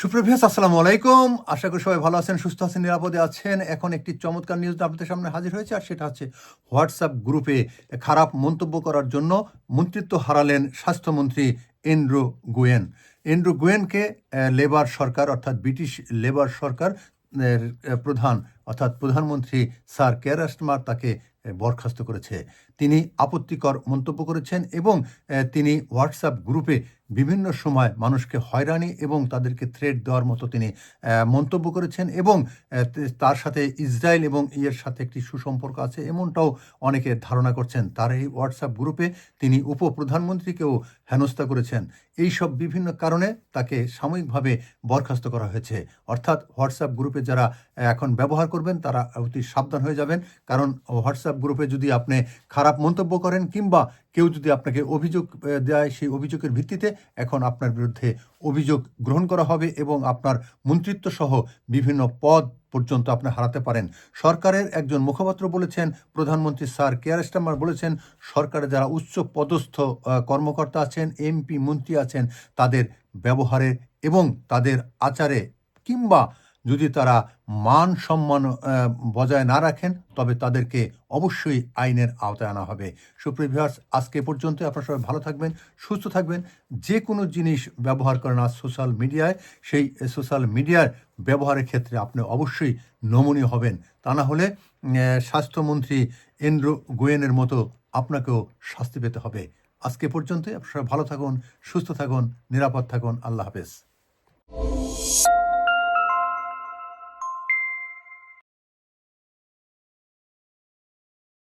সুপ্রভিয়াস আসসালামু আলাইকুম। আশা করি সবাই ভালো আছেন, সুস্থ আছেন, নিরাপদে আছেন। এখন একটি চমৎকার নিউজ আপনাদের সামনে হাজির হয়েছে, আর সেটা হচ্ছে হোয়াটসঅ্যাপ গ্রুপে খারাপ মন্তব্য করার জন্য মন্ত্রিত্ব হারালেন স্বাস্থ্যমন্ত্রী এন্ড্রু গুয়েন। এন্ড্রু গুয়েনকে লেবার সরকার, অর্থাৎ ব্রিটিশ লেবার সরকার প্রধান, অর্থাৎ প্রধানমন্ত্রী স্যার কেয়ারস্টমার তাকে বরখাস্ত করেছে। তিনি আপত্তিকর মন্তব্য করেছেন এবং তিনি হোয়াটসঅ্যাপ গ্রুপে বিভিন্ন সময় মানুষকে হয়রানি এবং তাদেরকে থ্রেড দেওয়ার মতো তিনি মন্তব্য করেছেন এবং তার সাথে ইসরায়েল এবং ইয়ের সাথে একটি সুসম্পর্ক আছে এমনটাও অনেকে ধারণা করছেন। তার এই হোয়াটসঅ্যাপ গ্রুপে তিনি উপপ্রধানমন্ত্রীকেও হেনস্থা করেছেন। এই সব বিভিন্ন কারণে তাকে সাময়িকভাবে বরখাস্ত করা হয়েছে। অর্থাৎ হোয়াটসঅ্যাপ গ্রুপে যারা এখন ব্যবহার করবেন তারা অতি সাবধান হয়ে যাবেন। কারণ হোয়াটসঅ্যাপ গ্রুপে যদি আপনি খারাপ মন্তব্য করেন কিংবা কেউ যদি আপনাকে অভিযোগ দেয় সেই অভিযোগের ভিত্তিতে এখন আপনার বিরুদ্ধে অভিযোগ গ্রহণ করা হবে এবং আপনার মন্ত্রিত্ব সহ বিভিন্ন পদ পর্যন্ত আপনি হারাতে পারেন। সরকারের একজন মুখপাত্র বলেছেন, প্রধানমন্ত্রী স্যার কেয়ার স্টামার বলেছেন সরকারে যারা উচ্চ পদস্থ কর্মকর্তা আছেন, এমপি, মন্ত্রী আছেন, তাদের ব্যবহারে এবং তাদের আচারে কিংবা যদি তারা মান সম্মান বজায় না রাখেন, তবে তাদেরকে অবশ্যই আইনের আওতায় আনা হবে। সুপ্রিয় ভিউয়ার্স, আজকে পর্যন্ত আপনারা সবাই ভালো থাকবেন, সুস্থ থাকবেন। যে কোনো জিনিস ব্যবহার করেন আজ সোশ্যাল মিডিয়ায়, সেই সোশ্যাল মিডিয়ার ব্যবহারের ক্ষেত্রে আপনি অবশ্যই নমনীয় হবেন। তা না হলে স্বাস্থ্যমন্ত্রী এন্ড্রু গোয়েনের মতো আপনাকেও শাস্তি পেতে হবে। আজকে পর্যন্ত আপনারা ভালো থাকুন, সুস্থ থাকুন, নিরাপদ থাকুন। আল্লাহ হাফেজ।